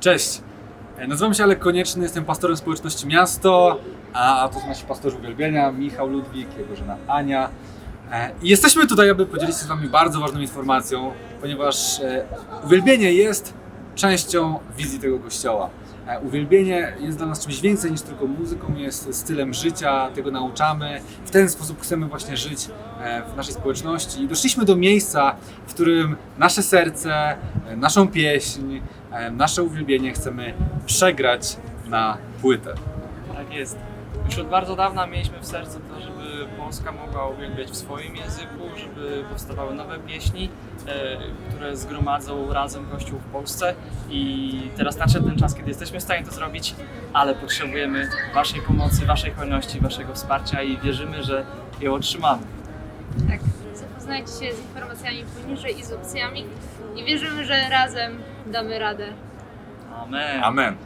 Cześć, E, nazywam się Alek Konieczny, jestem pastorem społeczności Miasto, a to są nasi pastorzy uwielbienia, Michał Ludwik, jego żona Ania. E, I jesteśmy tutaj, aby podzielić się z Wami bardzo ważną informacją, ponieważ e, uwielbienie jest częścią wizji tego kościoła. Uwielbienie jest dla nas czymś więcej niż tylko muzyką, jest stylem życia, tego nauczamy. W ten sposób chcemy właśnie żyć w naszej społeczności. I doszliśmy do miejsca, którym nasze serce, e, naszą pieśń, e, nasze uwielbienie chcemy przegrać na płytę. Tak jest. Już od bardzo dawna mieliśmy w sercu to, żeby Polska mogła uwielbiać w swoim języku, żeby powstawały nowe pieśni, e, które zgromadzą razem Kościół w Polsce. I teraz nadszedł ten czas, kiedy jesteśmy w stanie to zrobić, ale potrzebujemy Waszej pomocy, Waszej hojności, Waszego wsparcia i wierzymy, że ją otrzymamy. Tak, zapoznajcie się z informacjami poniżej i z opcjami i wierzymy, że razem damy radę. Amen. Amen.